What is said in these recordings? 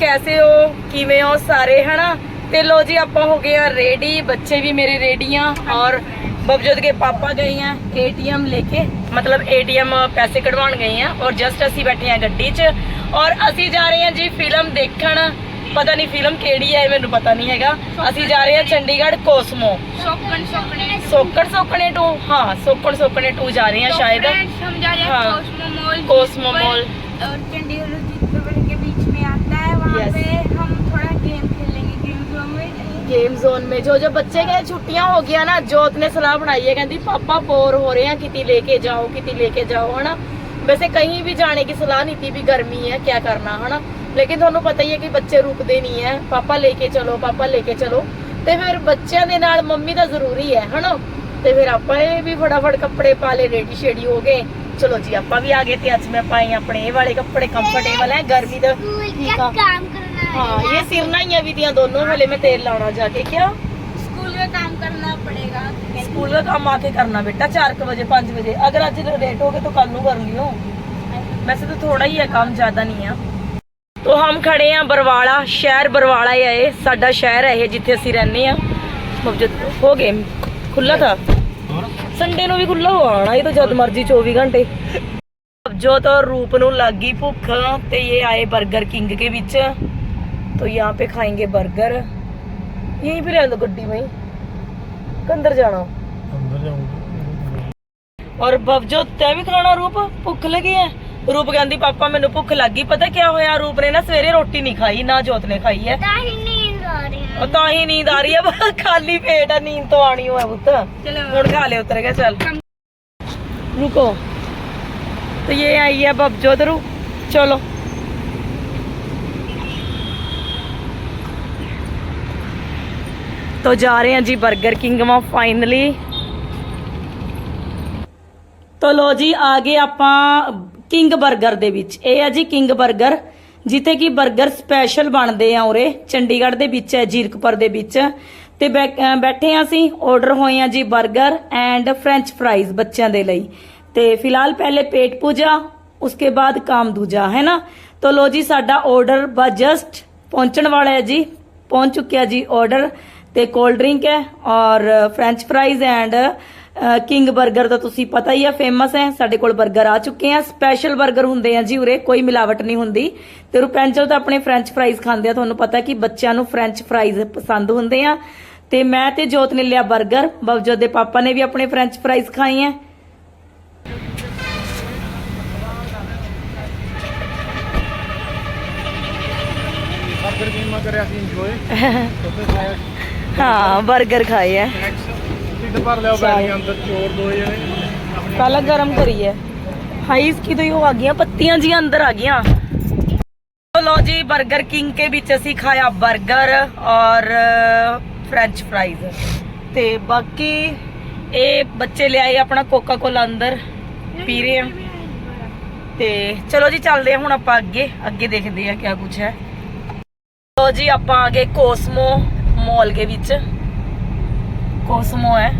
ਕੈਸੇ ਹੋ? ਕਿਵੇਂ ਹੋ ਸਾਰੇ ਹਨਾ? ਤੇ ਲੋ ਜੀ ਆਪਾਂ ਹੋ ਗਏ ਆ ਰੈਡੀ ਬੱਚੇ ਵੀ ਮੇਰੇ ਰੈਡੀਆਂ ਔਰ ਬਬਜੋਤ ਕੇ ਪਾਪਾ ਗਏ ਆ ਏਟੀਐਮ ਲੈ ਕੇ। ਮਤਲਬ ਏਟੀਐਮ ਪੈਸੇ ਕਢਵਾਉਣ ਗਏ ਆ ਔਰ ਜਸਟ ਅਸੀਂ ਬੈਠੇ ਆ ਗੱਡੀ 'ਚ। ਔਰ ਅਸੀਂ ਜਾ ਰਹੇ ਆ ਜੀ ਫਿਲਮ ਦੇਖਣ। ਪਤਾ ਨਹੀਂ ਫਿਲਮ ਕਿਹੜੀ ਹੈ ਮੈਨੂੰ ਪਤਾ ਨਹੀਂ ਹੈਗਾ। ਅਸੀਂ ਜਾ ਰਹੇ ਆ ਚੰਡੀਗੜ੍ਹ ਕੋਸਮੋ। ਸੋਕਣ ਸੋਕਣੇ ਸੋਕਣ ਸੋਕਣੇ 2 ਹਾਂ ਸੋਕਣ ਸੋਕਣੇ ਟੂ ਜਾ ਰਹੇ ਆ ਸ਼ਾਇਦ। ਹਾਂ ਕੋਸਮੋ ਮੋਲ ਔਰ ਚੰਡੀਗੜ੍ਹ आता है वहाँ Yes. पे हम थोड़ा गेम खेलेंगे गेम जोन में ਗੇਮ ਜ਼ੋਨ में जो जो बच्चे गए छुट्टियां हो गया ना जोत ने सलाह बनाई है कहती पापा बोर हो रहे हैं कितनी लेके जाओ कितनी लेके जाओ है ना वैसे कहीं भी जाने की सलाह नहीं थी भी गर्मी है क्या करना है ना लेकिन ਤੁਹਾਨੂੰ ਪਤਾ ਹੀ ਹੈ ਕਿ ਬੱਚੇ ਰੁਕਦੇ ਨਹੀਂ ਹੈ ਪਾਪਾ ਲੈ ਕੇ ਚਲੋ ਪਾਪਾ ਲੈ ਕੇ ਚਲੋ ਤੇ ਫਿਰ ਬੱਚਿਆਂ ਦੇ ਨਾਲ ਮੰਮੀ ਦਾ ਜ਼ਰੂਰੀ ਹੈ ਹਨਾ ਤੇ ਫਿਰ ਆਪਾਂ ਇਹ ਵੀ ਫਟਾਫਟ ਕੱਪੜੇ ਪਾ ਲਏ ਰੈਡੀ ਸ਼ੇਡੀ ਹੋ ਗਏ ਚਲੋ ਜੀ ਆਪਾਂ ਵੀ ਆ ਗਏ ਤੇ ਅੱਜ ਮੈਂ ਪਾਏ ਆਪਣੇ ਇਹ ਵਾਲੇ ਕੱਪੜੇ ਕੰਫਰਟੇਬਲ ਹੈ ਗਰਮੀ ਦਾ ਠੀਕ ਆ काम करना हाँ ये सिरना ही है भी दिया दोनों वाले में तेल लाना जाके क्या स्कूल में काम करना पड़ेगा स्कूल का काम आके करना बेटा चार के बजे पाँच बजे अगर आज लेट हो गए तो कल नू कर लियो वैसे तो थोड़ा ही है काम ज्यादा नहीं है तो हम खड़े हैं बरवाड़ा शहर बरवाड़ा ही है ये ਸਾਡਾ ਸ਼ਹਿਰ ਹੈ ਇਹ ਜਿੱਥੇ ਅਸੀਂ ਰਹਿੰਦੇ ਆ ਮੌਜੂਦ ਹੋ ਗਏ ਖੁੱਲਾ था ਸੰਡੇ ਨੂੰ ਵੀ ਖੁੱਲਾ ਹੋ ਆਣਾ ਇਹ ਤਾਂ ਜਦ ਮਰਜ਼ੀ 24 ਘੰਟੇ। ਜੋਤ ਔਰ रूप ਨੂੰ ਲੱਗੀ ਭੁੱਖ ਤੇ ਇਹ ਆਏ 버ਗਰ किंग के बीच तो यहाँ पे खाएंगे बर्गर यहीं पे रह लो गड्डी में कंदर जाना अंदर जाऊंगा और बवजोत तय भी खाना ਭੁੱਖ ਲੱਗੀ ਹੈ ਰੂਪ ਕਹਿੰਦੀ ਪਾਪਾ ਮੈਨੂੰ ਭੁੱਖ ਲੱਗੀ ਪਤਾ ਕਿਆ ਹੋਇਆ? ਰੂਪ ਨੇ ਨਾ ਸਵੇਰੇ ਰੋਟੀ ਨਹੀਂ ਖਾਈ ਨਾ ਜੋਤ ਨੇ ਖਾਈ ਹੈ ਉਹ ਤਾਂ ਹੀ ਨੀਂਦ ਆ ਰਹੀ ਆ ਬਸ ਖਾਲੀ ਪੇਟ ਆ ਨੀਂਦ ਤੋਂ ਆਣੀ ਹੋਇਆ ਪੁੱਤ। ਹੁਣ ਖਾ ਲੈ ਉਤਰ ਗਿਆ ਚੱਲ। रुको तो ये आई है अब जोधरू चलो तो जा रहे हैं जी बर्गर किंगम फाइनली ਤੋ ਲੋ ਜੀ ਆ ਗਏ ਆਪਾਂ ਕਿੰਗ 버ਗਰ ਦੇ ਵਿੱਚ। ਇਹ ਆ ਜੀ ਕਿੰਗ 버ਗਰ ਜਿੱਥੇ ਕਿ 버ਗਰ ਸਪੈਸ਼ਲ ਬਣਦੇ ਆ ਉਰੇ, ਚੰਡੀਗੜ੍ਹ ਦੇ ਵਿੱਚ ਹੈ, ਜੀਰਕਪੁਰ ਦੇ ਵਿੱਚ। ਤੇ ਬੈਠੇ ਆ ਅਸੀਂ ਆਰਡਰ ਹੋਏ ਆ ਜੀ 버ਗਰ ਐਂਡ ਫ੍ਰੈਂਚ ਫਰਾਈਜ਼ ਬੱਚਿਆਂ ਦੇ ਲਈ। ਤੇ ਫਿਲਹਾਲ ਪਹਿਲੇ ਪੇਟ ਪੂਜਾ, ਉਸਕੇ ਬਾਅਦ ਕਾਮ ਦੂਜਾ, ਹੈ ਨਾ? ਤੋ ਲੋ ਜੀ, ਸਾਡਾ ਆਰਡਰ ਬਸ ਜਸਟ ਪਹੁੰਚਣ ਵਾਲਾ ਹੈ ਜੀ। ਪਹੁੰਚ ਚੁੱਕਿਆ ਜੀ ਆਰਡਰ ਤੇ ਕੋਲਡ ਡਰਿੰਕ ਹੈ ਔਰ ਫ੍ਰੈਂਚ ਫਰਾਈਜ਼ ਐਂਡ ਕਿੰਗ 버ਗਰ ਦਾ ਤੁਸੀਂ ਪਤਾ ਹੀ ਆ ਫੇਮਸ ਹੈ ਸਾਡੇ ਕੋਲ 버ਗਰ ਆ ਚੁੱਕੇ ਆ ਸਪੈਸ਼ਲ 버ਗਰ ਹੁੰਦੇ ਆ ਜੀ ਉਰੇ ਕੋਈ ਮਿਲਾਵਟ ਨਹੀਂ ਹੁੰਦੀ। ਤੇ ਰੁਪੈਂਚਲ ਤਾਂ ਆਪਣੇ ਫ੍ਰੈਂਚ ਫ੍ਰਾਈਜ਼ ਖਾਂਦੇ ਆ ਤੁਹਾਨੂੰ ਪਤਾ ਕਿ ਬੱਚਿਆਂ ਨੂੰ ਫ੍ਰੈਂਚ ਫ੍ਰਾਈਜ਼ ਪਸੰਦ ਹੁੰਦੇ ਆ। ਤੇ ਮੈਂ ਤੇ ਜੋਤ ਨੇ ਲਿਆ 버ਗਰ ਬਵਜੋਤ ਦੇ ਪਾਪਾ ਨੇ ਵੀ ਆਪਣੇ ਫ੍ਰੈਂਚ ਫਰਾਈਜ ਖਾਈ ਆ। 버ਗਰ ਵੀ ਮੈਂ ਕਰਿਆ ਸੀ ਇੰਜੋਏ ਹਾਂ 버ਗਰ ਖਾਏ ਪਹਿਲਾਂ ਗਰਮ ਕਰੀਏ। ਹਾਈਸ ਕੀ ਤੋਂ ਆ ਗਈਆਂ ਪੱਤੀਆਂ ਜੀ ਅੰਦਰ ਆ ਗਈਆਂ। ਲੋ ਜੀ 버ਗਰ ਕਿੰਗ ਕੇ ਵਿੱਚ ਅਸੀਂ ਖਾਇਆ 버ਗਰ ਔਰ ਫ੍ਰੈਂਚ ਫ੍ਰਾਈਜ਼ ਤੇ ਬਾਕੀ ਇਹ ਬੱਚੇ ਲਿਆਏ ਆਪਣਾ ਕੋਕਾ ਕੋਲਾ ਅੰਦਰ। ਪੀ ਰਹੇ ਆ। ਤੇ ਚਲੋ ਜੀ ਚੱਲਦੇ ਆ ਹੁਣ ਆਪਾਂ ਅੱਗੇ। ਅੱਗੇ ਦੇਖਦੇ ਆ ਕਿਆ ਕੁਝ ਹੈ। ਲੋ ਜੀ ਆਪਾਂ ਆ ਗਏ ਕੋਸਮੋ ਮਾਲ ਦੇ ਵਿੱਚ। ਕੋਸਮੋ ਹੈ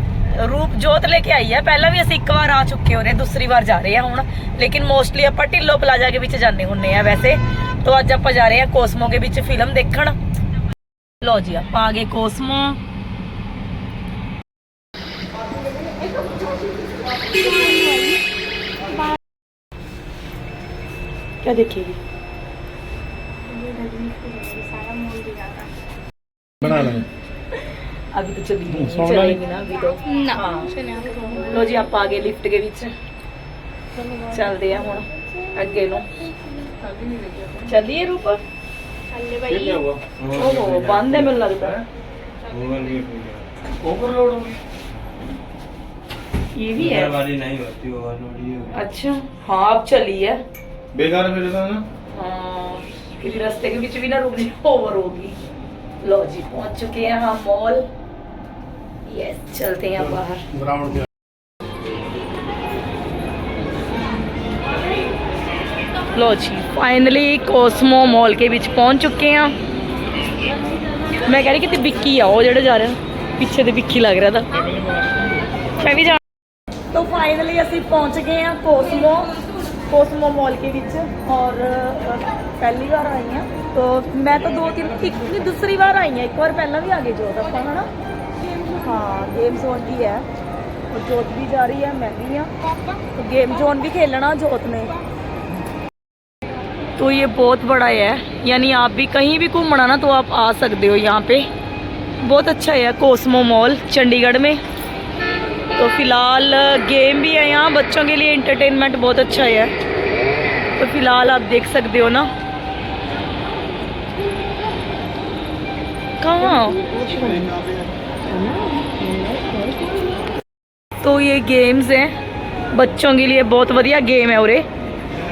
ਰੂਪ ਜੋਤ ਲੈ ਕੇ ਆਈ ਹੈ ਪਹਿਲਾਂ ਵੀ ਅਸੀਂ ਇੱਕ ਵਾਰ ਆ ਚੁੱਕੇ ਹੋਰੇ ਦੂਸਰੀ ਵਾਰ ਜਾ ਰਹੇ ਹਾਂ ਹੁਣ ਲੇਕਿਨ ਮੋਸਟਲੀ ਆਪਾਂ ਢਿੱਲੋ ਪਲਾਜ਼ਾ ਦੇ ਵਿੱਚ ਜਾਂਦੇ ਹੁੰਨੇ ਆ ਵੈਸੇ ਤੋਂ ਅੱਜ ਆਪਾਂ ਜਾ ਰਹੇ ਹਾਂ ਕੋਸਮੋ ਦੇ ਵਿੱਚ ਫਿਲਮ ਦੇਖਣ ਲੋ ਜੀ ਆਪਾਂ ਆ ਗਏ ਕੋਸਮੋ क्या देखेगी सारा मॉल दिखागा ਬਣਾ ਲੈ अभी तो चली नहीं सोना नहीं। चलेगी ना अभी तो ना हाँ ਲੋ ਜੀ ਆਪਾਂ ਆ ਗਏ ਲਿਫਟ ਦੇ ਵਿੱਚ ਚੱਲਦੇ ਆ ਹੁਣ ਅੱਗੇ ਨੂੰ ਚੱਲੀਏ ਰੂਪ चल भाई ਓਹੋ ਬੰਦ ਹੈ ਮੈਨੂੰ ਲੱਗਦਾ ਓਵਰਲੋਡ ਹੋ ਗਈ ये भी है वाली नहीं होती ओवरलोड ही होती अच्छा हाँ अब चली है ਬੇਕਾਰ ਫਿਰ ਤਾਂ ਨਾ हाँ किसी रास्ते के बीच भी ना रुकनी ओवर होगी लो जी पहुंच चुके हैं हम मॉल चलते हैं बाहर। ग्राउंड में। ਲੋ ਜੀ ਫਾਈਨਲੀ ਕੋਸਮੋ ਮਾਲ ਕੇ ਵਿੱਚ ਪਹੁੰਚ ਚੁੱਕੇ ਆ ਮੈਂ ਕਹਿ ਰਹੀ ਕਿ ਤੇ ਵਿੱਕੀ ਆ ਉਹ ਜਿਹੜਾ ਜਾ ਰਿਹਾ ਪਿੱਛੇ ਤੇ ਵਿੱਕੀ ਲੱਗ ਰਿਹਾ ਤਾਂ ਮੈਂ ਵੀ ਜਾ ਤਾਂ ਫਾਈਨਲੀ ਅਸੀਂ ਪਹੁੰਚ ਗਏ ਆ ਕੋਸਮੋ ਕੋਸਮੋ ਮਾਲ ਕੇ ਵਿੱਚ ਔਰ ਪਹਿਲੀ ਵਾਰ ਆਈ ਆ ਤਾਂ ਮੈਂ ਤਾਂ ਦੋ ਤਿੰਨ ਇੱਕ ਨਹੀਂ ਦੂਸਰੀ ਵਾਰ ਆਈ ਆ ਇੱਕ ਵਾਰ ਪਹਿਲਾਂ ਵੀ ਆ ਗਏ हाँ गेम जोन भी है। और जोत भी जा रही है, मैं भी हाँ। तो गेम जोन भी खेलना जोत ने। तो ये बहुत बड़ा है। यानी आप भी कहीं भी घूमना ना तो आप आ सकते हो यहाँ पे। बहुत अच्छा है कोसमो मॉल, चंडीगढ़ में। तो फ़िलहाल गेम भी है यहाँ, बच्चों के लिए इंटरटेनमेंट बहुत अच्छा है। तो फ़िलहाल आप देख सकते हो ना। कहाँ? तो ये गेम्स हैं बच्चों के लिए बहुत ਵਧੀਆ ਗੇਮ ਹੈ ਉਰੇ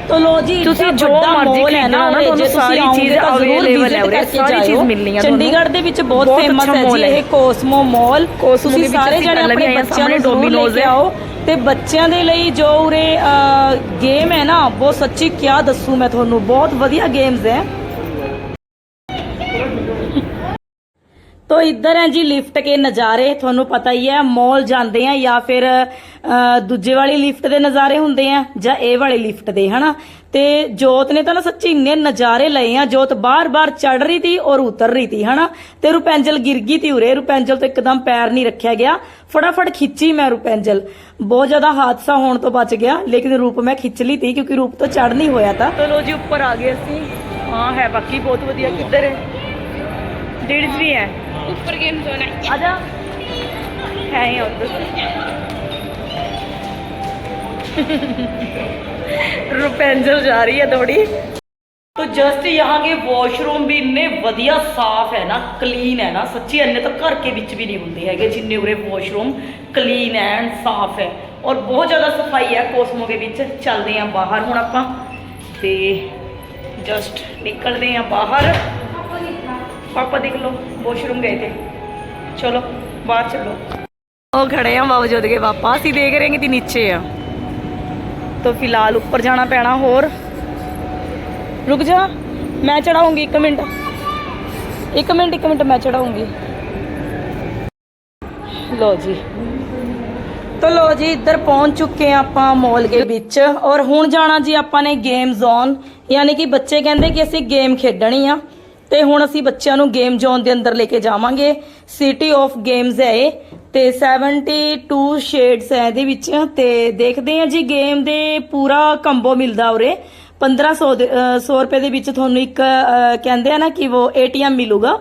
ਤੋ ਲੋ ਜੀ ਤੁਸੀਂ ਇੱਡਾ ਜੋ ਵੱਡਾ ਮਰਜ਼ੀ mall ਹੈ ਨਾ ਖਰੀਦਣਾ ਨਾ, ਉਰੇ, ਤੁਹਾਨੂੰ ਜੇ ਤੁਸੀਂ ਸਾਰੀ ਆਓਗੇ ਚੀਜ਼ ਤਾਂ ਜ਼ਰੂਰ available ਹੈ visit ਉਰੇ, ਕਰਕੇ ਸਾਰੀ ਜਾਇਓ। ਚੀਜ਼ ਮਿਲਣੀ ਆ ਤੁਹਾਨੂੰ। ਚੰਡੀਗੜ੍ਹ ਦੇ ਵਿੱਚ ਬਹੁਤ ਬਹੁਤ ਫੇਮਸ ਅੱਛਾ ਹੈ mall ਜੀ ਹੈ। ਇਹ ਕੋਸਮੋ ਮਾਲ ਕੋਸਮੋ ਦੇ ਤੁਸੀਂ ਵਿੱਚ ਸਾਰੇ ਅਸੀਂ ਜਣੇ ਪਹਿਲਾਂ ਵੀ ਆਪਣੇ ਆਏ ਹਾਂ, ਬੱਚਿਆਂ ਸਾਹਮਣੇ ਨੂੰ ਜ਼ਰੂਰ ਲੈ Domino's ਕੇ ਹੈ। ਆਓ ਤੇ ਬੱਚਿਆਂ ਦੇ ਲਈ ਜੋ ਉਰੇ ਗੇਮ ਹੈ ਨਾ ਬਹੁਤ ਸੱਚੀ ਕਿਆ ਦੱਸੂ ਮੈਂ ਤੁਹਾਨੂੰ ਬਹੁਤ ਵਧੀਆ ਗੇਮਸ ਹੈ ਤੋ ਇੱਧਰ ਹੈ ਜੀ, ਲਿਫਟ ਕੇ ਨਜ਼ਾਰੇ, ਤੁਹਾਨੂੰ ਪਤਾ ਹੀ ਹੈ, ਮਾਲ ਜਾਂਦੇ ਆ ਜਾਂ ਫਿਰ ਦੂਜੇ ਵਾਲੀ ਲਿਫਟ ਦੇ ਨਜ਼ਾਰੇ ਹੁੰਦੇ ਆ ਜਾਂ ਇਹ ਵਾਲੀ ਲਿਫਟ ਦੇ, ਹਨਾ? ਤੇ ਜੋਤ ਨੇ ਤਾਂ ਨਾ ਸੱਚੀ ਇੰਨੇ ਨਜ਼ਾਰੇ ਲਏ ਆ, ਜੋਤ ਬਾਰ-ਬਾਰ ਚੜ ਰਹੀ ਤੀ ਔਰ ਉਤਰ ਰਹੀ ਤੀ, ਹਨਾ? ਤੇ ਰੁਪੈਂਜਲ ਗਿਰ ਗਈ ਤੀ ਉਰੇ, ਰੁਪੈਂਜਲ ਤੋਂ ਇੱਕਦਮ ਪੈਰ ਨਹੀਂ ਰੱਖਿਆ ਗਿਆ। ਫਟਾਫਟ ਖਿੱਚੀ ਮੈਂ ਰੁਪੈਂਜਲ। ਬਹੁਤ ਜ਼ਿਆਦਾ ਹਾਦਸਾ ਹੋਣ ਤੋਂ ਬਚ ਗਿਆ, ਲੇਕਿਨ ਰੂਪ ਮੈਂ ਖਿੱਚ ਲਈ ਤੀ ਕਿਉਂਕਿ ਰੂਪ ਤੋਂ ਚੜ ਨਹੀਂ ਹੋਇਆ ਤਾਂ। ਚਲੋ ਜੀ, ਉੱਪਰ ਆ ਗਏ ਅਸੀਂ। ਹਾਂ, ਹੈ, ਬਾਕੀ ਬਹੁਤ ਵਧੀਆ, ਕਿੱਧਰ ਹੈ? ਡੇਡਸ ਵੀ ਹੈ। ऊपर गेम जोन है। आजा। है ही और रुपेंजल जा रही है थोड़ी। तो जस्ट यहाँ के वॉशरूम भी इन्ने वधिया साफ़ है ना क्लीन है ना सच्ची इन्ने तो घर के बिच भी नहीं होंगे है जिन्ने उरे वॉशरूम क्लीन एंड साफ़ है। और बहुत ज़्यादा सफ़ाई है कोसमो के बिच। चलते हैं बाहर। हूँ आप जस्ट निकलते हैं बाहर। ਬਾਹਰ ਪਾਪਾ ਦੇਖ ਲਓ ਵਾਸ਼ਰੂਮ ਗਏ थे चलो बाहर चलो ਉਹ ਖੜੇ ਆ ਬਾਵਜੂਦ ਕੇ ਪਾਪਾ ਅਸੀਂ ਦੇਖ ਰਹੇ ਹਾਂ ਕਿ ਨੀਚੇ ਆ तो फिलहाल ऊपर जाना पैना और रुक जा मैं चढ़ाऊंगी एक मिनट एक मिनट एक मिनट मैं चढ़ाऊंगी लो जी ਤੋ ਲੋ ਜੀ ਇੱਧਰ ਪਹੁੰਚ ਚੁੱਕੇ ਆ ਆਪਾਂ ਮਾਲ ਦੇ ਵਿੱਚ ਔਰ ਹੁਣ ਜਾਣਾ ਜੀ ਆਪਾਂ ਨੇ ਗੇਮ ਜ਼ੋਨ ਯਾਨੀ ਕਿ ਬੱਚੇ ਕਹਿੰਦੇ ਕਿ ਅਸੀਂ ਗੇਮ ਖੇਡਣੀ ਆ ਤੇ ਹੁਣ ਅਸੀਂ ਬੱਚਿਆਂ ਨੂੰ ਗੇਮ ਜ਼ੋਨ ਦੇ ਅੰਦਰ ਲੈ ਕੇ ਜਾਵਾਂਗੇ। ਸਿਟੀ ਆਫ ਗੇਮਸ ਹੈ ਇਹ ਤੇ 72 ਸ਼ੇਡਸ ਹੈ ਇਹਦੇ ਵਿੱਚ। ਤੇ ਦੇਖਦੇ ਹਾਂ ਜੀ ਗੇਮ ਦੇ ਪੂਰਾ ਕੰਬੋ ਮਿਲਦਾ ਉਰੇ। 1500 ਦੇ- ਅਹ 100 ਰੁਪਏ ਦੇ ਵਿੱਚ ਤੁਹਾਨੂੰ ਇੱਕ ਕਹਿੰਦੇ ਆ ਨਾ ਕਿ ਉਹ ਏਟੀਐਮ ਮਿਲੂਗਾ।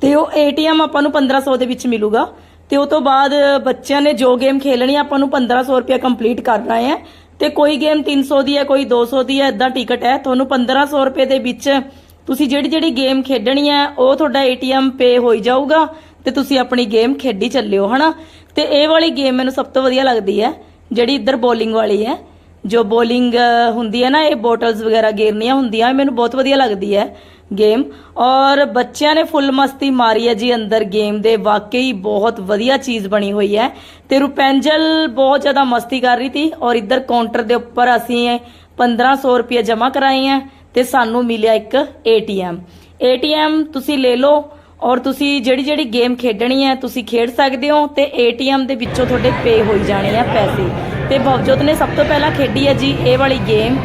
ਤੇ ਉਹ ਏਟੀਐਮ ਆਪਾਂ ਨੂੰ 1500 ਦੇ ਵਿੱਚ ਮਿਲੂਗਾ। ਤੇ ਉਹ ਤੋਂ ਬਾਅਦ ਬੱਚਿਆਂ ਨੇ ਜੋ ਗੇਮ ਖੇਲਣੀ ਆਪਾਂ ਨੂੰ 1500 ਰੁਪਏ ਕੰਪਲੀਟ ਕਰਨਾ ਹੈ। ਤੇ ਕੋਈ ਗੇਮ 300 ਦੀ ਹੈ, ਕੋਈ 200 ਦੀ ਹੈ ਇਦਾਂ ਟਿਕਟ ਹੈ। ਤੁਹਾਨੂੰ 1500 ਰੁਪਏ ਦੇ ਵਿੱਚ ਤੁਸੀਂ ਜਿਹੜੀ ਜਿਹੜੀ ਗੇਮ ਖੇਡਣੀ ਹੈ, ਉਹ ਤੁਹਾਡਾ ਏਟੀਐਮ ਪੇ ਹੋਈ ਜਾਊਗਾ ਤੇ ਤੁਸੀਂ ਆਪਣੀ ਗੇਮ ਖੇਡੀ ਚੱਲਿਓ, ਹਨਾ? ਤੇ ਇਹ ਵਾਲੀ ਗੇਮ ਮੈਨੂੰ ਸਭ ਤੋਂ ਵਧੀਆ ਲੱਗਦੀ ਹੈ, ਜਿਹੜੀ ਇੱਧਰ ਬੋਲਿੰਗ ਵਾਲੀ ਹੈ। ਜੋ ਬੋਲਿੰਗ ਹੁੰਦੀ ਹੈ ਨਾ, ਇਹ ਬੋਟਲਸ ਵਗੈਰਾ ਗੇਰਨੀਆਂ ਹੁੰਦੀਆਂ ਮੈਨੂੰ ਬਹੁਤ ਵਧੀਆ ਲੱਗਦੀ ਹੈ ਗੇਮ। ਔਰ ਬੱਚਿਆਂ ਨੇ ਫੁੱਲ ਮਸਤੀ ਮਾਰੀ ਹੈ ਜੀ ਅੰਦਰ ਗੇਮ ਦੇ, ਵਾਕਈ ਬਹੁਤ ਵਧੀਆ ਚੀਜ਼ ਬਣੀ ਹੋਈ ਹੈ। ਤੇ ਰੁਪੈਂਜਲ ਬਹੁਤ ਜ਼ਿਆਦਾ ਮਸਤੀ ਕਰ ਰਹੀ ਸੀ, ਔਰ ਇੱਧਰ ਕਾਊਂਟਰ ਦੇ ਉੱਪਰ ਅਸੀਂ 1500 ਰੁਪਏ ਜਮ੍ਹਾਂ ਕਰਾਏ ਹੈ। ਤੇ ਸਾਨੂੰ ਮਿਲਿਆ ਇੱਕ ਏਟੀਐਮ। ਏਟੀਐਮ ਤੁਸੀਂ ਲੈ ਲਓ ਔਰ ਤੁਸੀਂ ਜਿਹੜੀ ਜਿਹੜੀ ਗੇਮ ਖੇਡਣੀ ਹੈ, ਤੁਸੀਂ ਖੇਡ ਸਕਦੇ ਹੋ ਤੇ ਏਟੀਐਮ ਦੇ ਵਿੱਚੋਂ ਤੁਹਾਡੇ ਪੇ ਹੋਈ ਜਾਣੇ ਆ ਪੈਸੇ। ਤੇ ਭਵਜੋਤ ਨੇ ਸਭ ਤੋਂ ਪਹਿਲਾਂ ਖੇਡੀ ਹੈ ਜੀ ਇਹ ਵਾਲੀ ਗੇਮ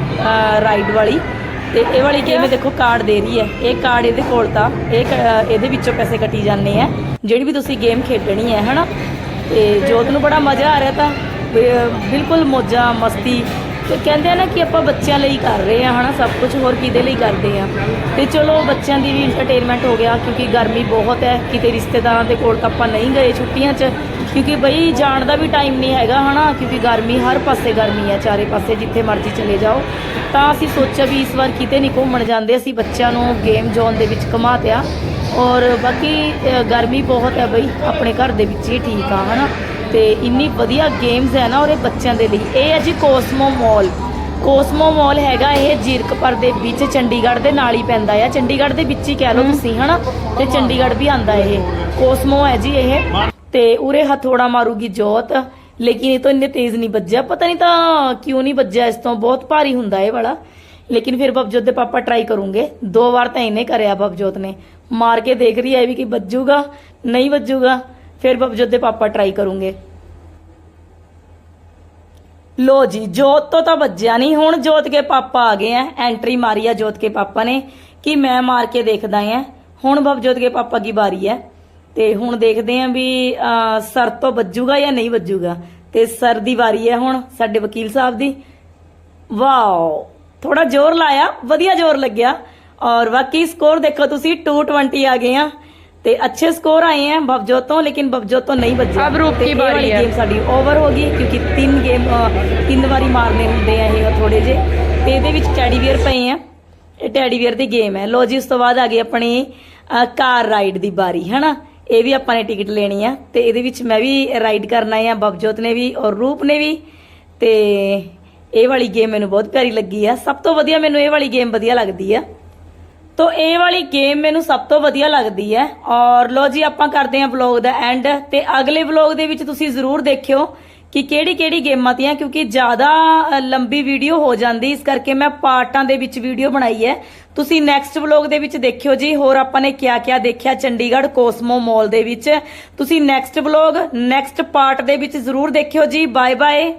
ਰਾਈਡ ਵਾਲੀ। ਤੇ ਇਹ ਵਾਲੀ ਗੇਮ ਦੇਖੋ ਕਾਰਡ ਦੇ ਰਹੀ ਹੈ। ਇਹ ਕਾਰਡ ਇਹਦੇ ਕੋਲ ਤਾਂ, ਇਹ ਕ- ਇਹਦੇ ਵਿੱਚੋਂ ਪੈਸੇ ਕੱਟੀ ਜਾਂਦੇ ਆ। ਜਿਹੜੀ ਵੀ ਤੁਸੀਂ ਗੇਮ ਖੇਡਣੀ ਹੈ, ਹਨਾ? ਤੇ ਜੋਤ ਨੂੰ ਬੜਾ ਮਜ਼ਾ ਆ ਰਿਹਾ ਤਾਂ ਬਿਲਕੁਲ ਮੋਜਾ, ਮਸਤੀ ਤੇ ਕਹਿੰਦੇ ਆ ਨਾ ਕਿ ਆਪਾਂ ਬੱਚਿਆਂ ਲਈ ਕਰ ਰਹੇ ਆ, ਹਨਾ, ਸਭ ਕੁਝ ਹੋਰ ਕਿਹਦੇ ਲਈ ਕਰਦੇ ਆ? ਤੇ ਚਲੋ ਬੱਚਿਆਂ ਦੀ ਵੀ ਐਂਟਰਟੇਨਮੈਂਟ ਹੋ ਗਿਆ, ਕਿਉਂਕਿ ਗਰਮੀ ਬਹੁਤ ਹੈ, ਕਿਤੇ ਰਿਸ਼ਤੇਦਾਰਾਂ ਦੇ ਕੋਲ ਤਾਂ ਆਪਾਂ ਨਹੀਂ ਗਏ ਛੁੱਟੀਆਂ 'ਚ, ਕਿਉਂਕਿ ਬਈ ਜਾਣ ਦਾ ਵੀ ਟਾਈਮ ਨਹੀਂ ਹੈਗਾ, ਹਨਾ, ਕਿਉਂਕਿ ਗਰਮੀ ਹਰ ਪਾਸੇ ਗਰਮੀ ਹੈ, ਚਾਰੇ ਪਾਸੇ ਜਿੱਥੇ ਮਰਜ਼ੀ ਚਲੇ ਜਾਓ। ਤਾਂ ਅਸੀਂ ਸੋਚਿਆ ਵੀ ਇਸ ਵਾਰ ਕਿਤੇ ਨਹੀਂ ਘੁੰਮਣ ਜਾਂਦੇ, ਅਸੀਂ ਬੱਚਿਆਂ ਨੂੰ ਗੇਮ ਜ਼ੋਨ ਦੇ ਵਿੱਚ ਘੁਮਾਤਿਆ। ਔਰ ਬਾਕੀ ਗਰਮੀ ਬਹੁਤ ਹੈ ਬਈ, ਆਪਣੇ ਘਰ ਦੇ ਵਿੱਚ ਹੀ ਠੀਕ ਆ, ਹਨਾ। ਤੇ ਇੰਨੀ ਵਧੀਆ ਗੇਮਸ ਹੈ ਨਾ ਔਰ ਇਹ ਬੱਚਿਆਂ ਦੇ ਲਈ। ਇਹ ਹੈ ਜੀ ਕੋਸਮੋ ਮਾਲ। ਕੋਸਮੋ ਮਾਲ ਹੈਗਾ ਇਹ ਜੀਰਕਪੁਰ ਦੇ ਵਿੱਚ ਚੰਡੀਗੜ੍ਹ ਦੇ ਨਾਲ ਹੀ ਪੈਂਦਾ ਆ। ਚੰਡੀਗੜ੍ਹ ਦੇ ਵਿੱਚ ਹੀ ਕਹਿ ਲਓ ਤੁਸੀਂ ਹਨਾ? ਤੇ ਚੰਡੀਗੜ੍ਹ ਵੀ ਆਂਦਾ ਇਹ। ਕੋਸਮੋ ਹੈ ਜੀ ਇਹ। ਤੇ ਉਰੇ ਹਥੋੜਾ ਮਾਰੂਗੀ ਜੋਤ। ਲੇਕਿਨ ਇਹ ਤਾਂ ਇੰਨੇ ਤੇਜ਼ ਨਹੀਂ ਵੱਜਿਆ। ਪਤਾ ਨਹੀਂ ਤਾਂ ਕਿਉਂ ਨਹੀਂ ਵੱਜਿਆ ਇਸ ਤੋਂ ਬਹੁਤ ਭਾਰੀ ਹੁੰਦਾ ਇਹ ਵਾਲਾ। ਲੇਕਿਨ ਫਿਰ ਬਬਜੋਤ ਦੇ ਪਾਪਾ ਟਰਾਈ ਕਰੂੰਗੇ। ਦੋ ਵਾਰ ਤਾਂ ਇਹਨੇ ਕਰਿਆ ਬਬਜੋਤ ਨੇ। ਮਾਰ ਕੇ ਦੇਖ ਰਹੀ ਹੈ ਵੀ ਕਿ ਵੱਜੂਗਾ ਨਹੀਂ ਵੱਜੂਗਾ। ਫਿਰ ਬਬਜੋਤ ਦੇ ਪਾਪਾ ਟਰਾਈ ਕਰੂੰਗੇ। ਲੋ ਜੀ ਜੋਤ ਤੋਂ ਤਾਂ ਵੱਜਿਆ ਨਹੀਂ। ਹੁਣ ਜੋਤ ਕੇ ਪਾਪਾ ਆ ਗਏ ਆ ਐਂਟਰੀ ਮਾਰੀ ਆ ਜੋਤ ਕੇ ਪਾਪਾ ਨੇ ਕਿ ਮੈਂ ਮਾਰ ਕੇ ਦੇਖਦਾ ਆ ਹੁਣ ਬਬਜੋਤ ਕੇ ਪਾਪਾ ਕੀ ਵਾਰੀ ਹੈ ਤੇ ਹੁਣ ਦੇਖਦੇ ਆ ਵੀ ਅਹ, ਸਰ ਤੋਂ ਵੱਜੂਗਾ ਜਾਂ ਨਹੀਂ ਵੱਜੂਗਾ। ਤੇ ਸਰ ਦੀ ਵਾਰੀ ਹੈ ਹੁਣ ਸਾਡੇ ਵਕੀਲ ਸਾਹਿਬ ਦੀ। ਵਾਓ ਥੋੜਾ ਜ਼ੋਰ ਲਾਇਆ। ਵਧੀਆ ਜ਼ੋਰ ਲੱਗਿਆ। ਔਰ ਬਾਕੀ ਸਕੋਰ ਦੇਖੋ ਤੁਸੀਂ 220 ਆ ਗਏ ਆ। ਤੇ ਅੱਛੇ ਸਕੋਰ ਆਏ ਆ ਬਬਜੋਤ ਤੋਂ ਲੇਕਿਨ ਬਬਜੋਤ ਤੋਂ ਨਹੀਂ ਕੀ ਇਹ ਬਾਰੀ ਵਾਲੀ ਹੈ। ਗੇਮ ਸਾਡੀ ਓਵਰ ਹੋ ਗਈ ਕਿਉਂਕਿ ਤਿੰਨ ਗੇਮ ਤਿੰਨ ਵਾਰੀ ਮਾਰਨੇ ਹੁੰਦੇ ਆ ਇਹ ਥੋੜੇ ਜੇ ਤੇ ਇਹਦੇ ਵਿੱਚ ਟੈਡੀ ਵੀਅਰ ਪਏ ਆ। ਇਹ ਟੈਡੀ ਵੀਅਰ ਦੀ ਗੇਮ ਹੈ। ਲੋ ਜੀ ਉਸ ਤੋਂ ਬਾਅਦ ਆ ਗਈ ਆਪਣੀ ਕਾਰ ਰਾਈਡ ਦੀ ਬਾਰੀ ਹਨਾ? ਇਹ ਵੀ ਆਪਾਂ ਨੇ ਟਿਕਟ ਲੈਣੀ ਆ। ਤੇ ਇਹਦੇ ਵਿੱਚ ਮੈਂ ਵੀ ਰਾਈਡ ਕਰਨਾ ਆ ਬਬਜੋਤ ਨੇ ਵੀ ਔਰ ਰੂਪ ਨੇ ਵੀ। ਤੇ ਇਹ ਵਾਲੀ ਗੇਮ ਮੈਨੂੰ ਬਹੁਤ ਪਿਆਰੀ ਲੱਗੀ ਆ। ਸਭ ਤੋਂ ਵਧੀਆ ਮੈਨੂੰ ਇਹ ਵਾਲੀ ਗੇਮ ਵਧੀਆ ਲੱਗਦੀ ਆ। ਤੋ ਇਹ ਵਾਲੀ ਗੇਮ ਮੈਨੂੰ ਸਭ ਤੋਂ ਵਧੀਆ ਲੱਗਦੀ ਹੈ। ਔਰ ਲੋ ਜੀ, ਆਪਾਂ ਕਰਦੇ ਹਾਂ ਵਲੌਗ ਦਾ ਐਂਡ ਤੇ ਅਗਲੇ ਵਲੌਗ ਦੇ ਵਿੱਚ ਤੁਸੀਂ ਜ਼ਰੂਰ ਦੇਖਿਓ ਕਿ ਕਿਹੜੀ ਕਿਹੜੀ ਗੇਮਾਂ ਤੀਆਂ, ਕਿਉਂਕਿ ਜ਼ਿਆਦਾ ਲੰਬੀ ਵੀਡੀਓ ਹੋ ਜਾਂਦੀ, ਇਸ ਕਰਕੇ ਮੈਂ ਪਾਰਟਾਂ ਦੇ ਵਿੱਚ ਵੀਡੀਓ ਬਣਾਈ ਹੈ। ਤੁਸੀਂ ਨੈਕਸਟ ਵਲੌਗ ਦੇ ਵਿੱਚ ਦੇਖਿਓ ਜੀ, ਹੋਰ ਆਪਾਂ ਨੇ ਕਿਆ ਕਿਆ ਦੇਖਿਆ ਚੰਡੀਗੜ੍ਹ ਕੋਸਮੋ ਮਾਲ ਦੇ ਵਿੱਚ। ਤੁਸੀਂ ਨੈਕਸਟ ਵਲੌਗ ਨੈਕਸਟ ਪਾਰਟ ਦੇ ਵਿੱਚ ਜ਼ਰੂਰ ਦੇਖਿਓ ਜੀ। Bye bye